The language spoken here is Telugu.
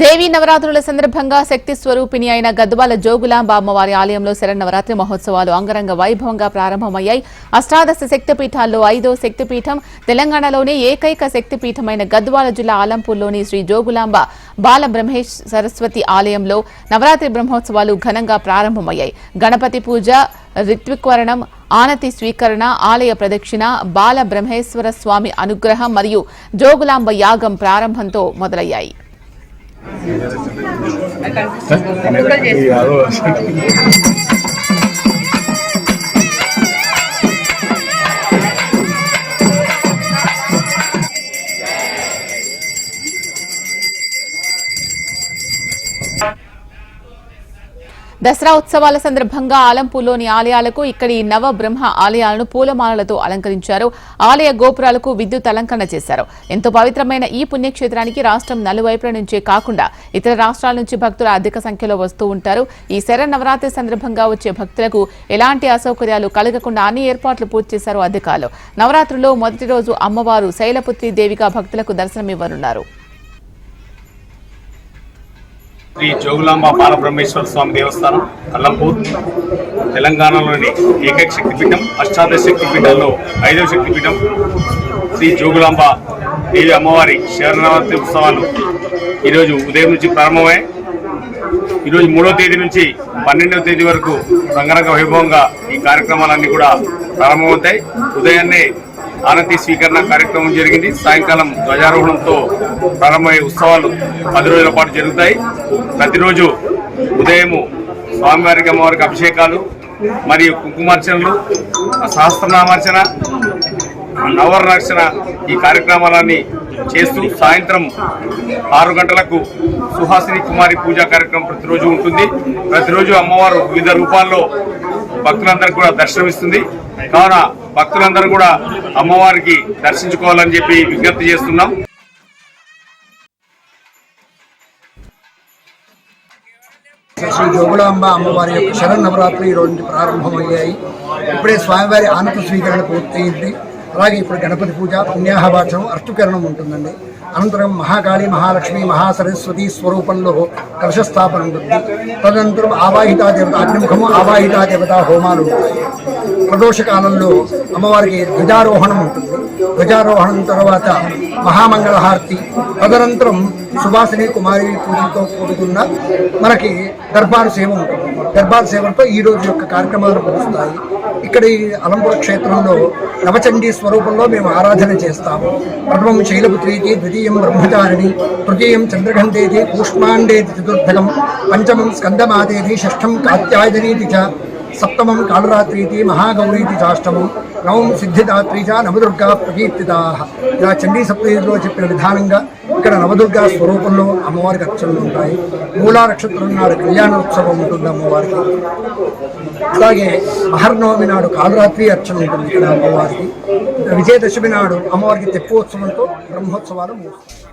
దేవీ నవరాత్రుల సందర్భంగా శక్తి స్వరూపిణి అయిన గద్వాల జోగులాంబ అమ్మవారి ఆలయంలో శరన్నవరాత్రి మహోత్సవాలు అంగరంగ వైభవంగా ప్రారంభమయ్యాయి. అష్టాదశ శక్తిపీఠాల్లో ఐదో శక్తిపీఠం తెలంగాణలోనే ఏకైక శక్తిపీఠమైన గద్వాల జిల్లా ఆలంపూర్లోని శ్రీ జోగులాంబ బాల బ్రహ్మేష్ సరస్వతి ఆలయంలో నవరాత్రి బ్రహ్మోత్సవాలు ఘనంగా ప్రారంభమయ్యాయి. గణపతి పూజ రిత్విక్వరణం ఆనతి స్వీకరణ ఆలయ ప్రదక్షిణ బాల బ్రహ్మేశ్వర స్వామి అనుగ్రహం మరియు జోగులాంబ యాగం ప్రారంభంతో మొదలయ్యాయి. Acá. దసరా ఉత్సవాల సందర్భంగా ఆలంపూర్లోని ఆలయాలకు ఇక్కడి నవ బ్రహ్మ ఆలయాలను పూలమాలలతో అలంకరించారు. ఆలయ గోపురాలకు విద్యుత్ అలంకరణ చేశారు. ఎంతో పవిత్రమైన ఈ పుణ్యక్షేత్రానికి రాష్ట్రం నలువైపుల నుంచే కాకుండా ఇతర రాష్ట్రాల నుంచి భక్తులు అధిక సంఖ్యలో వస్తూ ఉంటారు. ఈ శరన్నవరాత్రి సందర్భంగా వచ్చే భక్తులకు ఎలాంటి అసౌకర్యాలు కలగకుండా అన్ని ఏర్పాట్లు పూర్తి చేశారు అధికారులు. నవరాత్రుల్లో మొదటి రోజు అమ్మవారు శైలపుత్రి దేవిగా భక్తులకు దర్శనమివ్వనున్నారు. శ్రీ జోగులాంబ బాలబ్రహ్మేశ్వర స్వామి దేవస్థానం అల్లంపూర్ తెలంగాణలోని ఏకైక శక్తిపీఠం అష్టాదశ శక్తిపీఠాల్లో ఐదవ శక్తిపీఠం శ్రీ జోగులాంబ దేవి అమ్మవారి శరణవరాత్రి ఉత్సవాలు ఈరోజు ఉదయం నుంచి ప్రారంభమై ఈరోజు మూడో తేదీ నుంచి పన్నెండవ తేదీ వరకు రంగరంగ వైభవంగా ఈ కార్యక్రమాలన్నీ కూడా ప్రారంభమవుతాయి. ఉదయాన్నే ఆనతి స్వీకరణ కార్యక్రమం జరిగింది. సాయంకాలం ధ్వజారోహణంతో ప్రారంభమయ్యే ఉత్సవాలు పది రోజుల పాటు జరుగుతాయి. ప్రతిరోజు ఉదయము స్వామివారికి అమ్మవారికి అభిషేకాలు మరియు కుంకుమార్చనలు సహస్రనామార్చన నవరక్షణ ఈ కార్యక్రమాలన్నీ చేస్తూ సాయంత్రం ఆరు గంటలకు సుహాసిని కుమారి పూజా కార్యక్రమం ప్రతిరోజు ఉంటుంది. ప్రతిరోజు అమ్మవారు వివిధ రూపాల్లో భక్తులందరికీ కూడా దర్శనమిస్తుంది. కావున భక్తులందరూ కూడా అమ్మవారికి దర్శించుకోవాలని చెప్పి విజ్ఞప్తి చేస్తున్నాం. శ్రీ జోగులాంబ అమ్మవారి యొక్క శరన్నవరాత్రి ఈ రోజు ప్రారంభమయ్యాయి. ఇప్పుడే స్వామివారి ఆనంద స్వీకరణ పూర్తయింది. అలాగే ఇప్పుడు గణపతి పూజ పుణ్యాహవాచనం అర్చుకరణం ఉంటుందండి. అనంతరం మహాకాళి మహాలక్ష్మి మహాసరస్వతి స్వరూపంలో కలశస్థాపన ఉంటుంది తదనంతరం ఆవాహితా దేవత అగ్నిముఖము ఆవాహితా దేవత హోమాలు ఉంటాయి. ప్రదోష కాలంలో అమ్మవారికి ధ్వజారోహణం ఉంటుంది. ధ్వజారోహణం తర్వాత మహామంగళహారతి తదనంతరం సుభాషిణి కుమారి పూజలతో కూడుకున్న మనకి దర్బార్ సేవ ఉంటుంది. దర్బార్ సేవలతో ఈ రోజు యొక్క కార్యక్రమాలు ముగుస్తాయి. ఇక్కడ ఈ అలంపుర క్షేత్రంలో నవచండీ స్వరూపంలో మేము ఆరాధన చేస్తాము. ప్రథమం శైలపుత్రీతి ద్వితీయం బ్రహ్మచారిణి తృతీయం చంద్రఘంటేతి కూష్మాండేది చతుర్థకం పంచమం స్కందమాదేది షష్ఠం కాత్యాయనీతి చ సప్తమం కాళరాత్రీతి మహాగౌరీతి చాష్టమం నవం సిద్ధిదాత్రి చ నవదుర్గా ప్రకీర్తితా ఇలా చండీ సప్తతిలో చెప్పిన విధానంగా ఇక్కడ నవదుర్గా స్వరూపంలో అమ్మవారికి అర్చనలు ఉంటాయి. మూలా నక్షత్రం నాడు కళ్యాణోత్సవం ఉంటుంది అమ్మవారికి. అలాగే మహర్నవమి నాడు కాళరాత్రి అర్చన ఉంటుంది ఇక్కడ అమ్మవారికి. విజయదశమి నాడు అమ్మవారికి తెప్పోత్సవంతో బ్రహ్మోత్సవాలు ముగుస్తాయి.